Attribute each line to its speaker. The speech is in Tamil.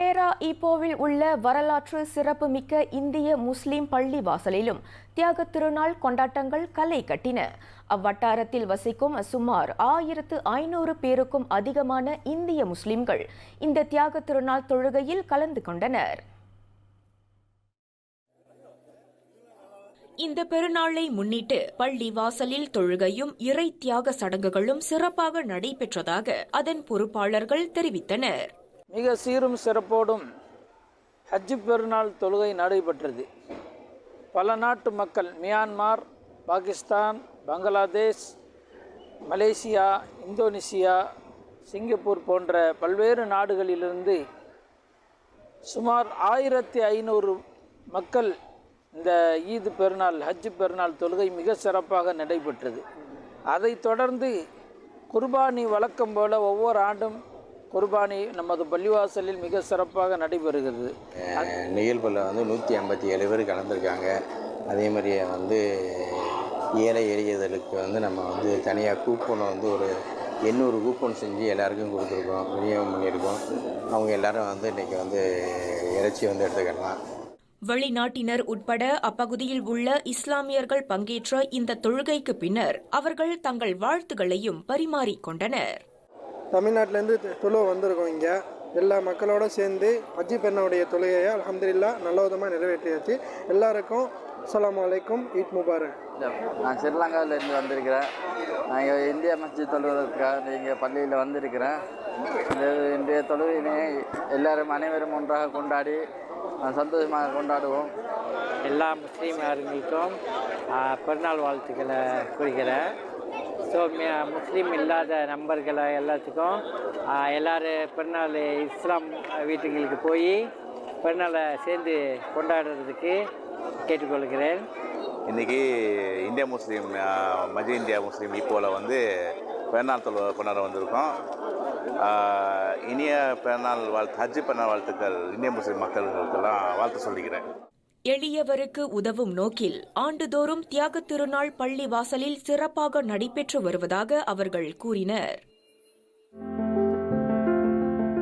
Speaker 1: பேரா ஈப்போவில் உள்ள வரலாற்று சிறப்புமிக்க இந்திய முஸ்லிம் பள்ளி வாசலிலும் தியாகத் திருநாள் கொண்டாட்டங்கள் கலை கட்டின. அவ்வட்டாரத்தில் வசிக்கும் சுமார் ஆயிரத்து ஐநூறு பேருக்கும் அதிகமான இந்திய முஸ்லிம்கள் இந்த தியாகத் திருநாள் தொழுகையில் கலந்து கொண்டனர். இந்த பெருநாளை முன்னிட்டு பள்ளி வாசலில் தொழுகையும் இறை தியாக சடங்குகளும் சிறப்பாக நடைபெற்றதாக அதன் பொறுப்பாளர்கள் தெரிவித்தனர்.
Speaker 2: மிக சீரும் சிறப்போடும் ஹஜ்ஜு பெருநாள் தொழுகை நடைபெற்றது. பல நாட்டு மக்கள் Myanmar Pakistan Bangladesh Malaysia Indonesia Singapore போன்ற பல்வேறு நாடுகளிலிருந்து சுமார் ஆயிரத்தி ஐநூறு மக்கள் இந்த ஈது பெருநாள் ஹஜ்ஜு பெருநாள் தொழுகை மிக சிறப்பாக நடைபெற்றது. அதைத் தொடர்ந்து குர்பானி வழக்கம் போல ஒவ்வொரு ஆண்டும் குர்பானி நமது பள்ளிவாசலில் மிக சிறப்பாக நடைபெறுகிறது.
Speaker 3: நிகழ்வில் வந்து நூற்றி ஐம்பத்தி ஏழு பேர் கலந்துருக்காங்க. அதே மாதிரியே வந்து ஏழை எளியதலுக்கு வந்து நம்ம வந்து தனியாக கூப்பனை வந்து ஒரு எண்ணூறு கூப்பன் செஞ்சு எல்லாருக்கும் கொடுத்துருக்கோம். விநியோகம் பண்ணியிருக்கோம். அவங்க எல்லாரும் வந்து இன்றைக்கி வந்து இறைச்சி வந்து எடுத்துக்கலாம்.
Speaker 1: வெளிநாட்டினர் உட்பட அப்பகுதியில் உள்ள இஸ்லாமியர்கள் பங்கேற்ற இந்த தொழுகைக்கு பின்னர் அவர்கள் தங்கள் வாழ்த்துகளையும் பரிமாறிக்கொண்டனர்.
Speaker 4: தமிழ்நாட்டிலேருந்து தொழுவ வந்திருக்கோம் இங்கே. எல்லா மக்களோட சேர்ந்து அஜி பெண்ணாவுடைய தொழுகையை அல்ஹம்துலில்லா நல்ல விதமாக நிறைவேற்றியாச்சு. எல்லாருக்கும் அஸ்ஸலாமு அலைக்கும் ஈத் முபாரக்.
Speaker 5: நான் ஸ்ரீலங்காவிலேருந்து வந்திருக்கிறேன். நான் இங்கே இந்திய மஸ்ஜித் தொழுவதற்காக இங்கே பள்ளியில் வந்திருக்கிறேன். இந்த இன்றைய தொழுகையினை எல்லாரும் அனைவரும் ஒன்றாக கொண்டாடி சந்தோஷமாக கொண்டாடுவோம்.
Speaker 6: எல்லா முஸ்லீம்காரங்களுக்கும் ஆ, பிறநாள் வாழ்த்துக்களை கூறுகிறேன். ஸோ முஸ்லீம் இல்லாத நண்பர்களை எல்லாத்துக்கும் எல்லோரும் எல்லாரும் பிறநாள் இஸ்லாம் வீட்டுங்களுக்கு போய் பிறநாளை சேர்ந்து கொண்டாடுறதுக்கு கேட்டுக்கொள்கிறேன்.
Speaker 7: இன்றைக்கி இந்தியா முஸ்லீம் மஜி இந்தியா முஸ்லீம் இப்போவில் வந்து பிறநாள் தொழு கொண்டாட வந்திருக்கோம். இனிய பிறநாள் வாழ்த்து ஹஜ்ஜி பிறநாள் வாழ்த்துக்கள் இந்திய முஸ்லீம் மக்களுக்கெல்லாம் வாழ்த்து சொல்லிக்கிறேன்.
Speaker 1: எளியவருக்கு உதவும் நோக்கில் ஆண்டுதோறும் தியாகத் திருநாள் பள்ளி வாசலில் சிறப்பாக நடைபெற்று வருவதாக அவர்கள் கூறினர்.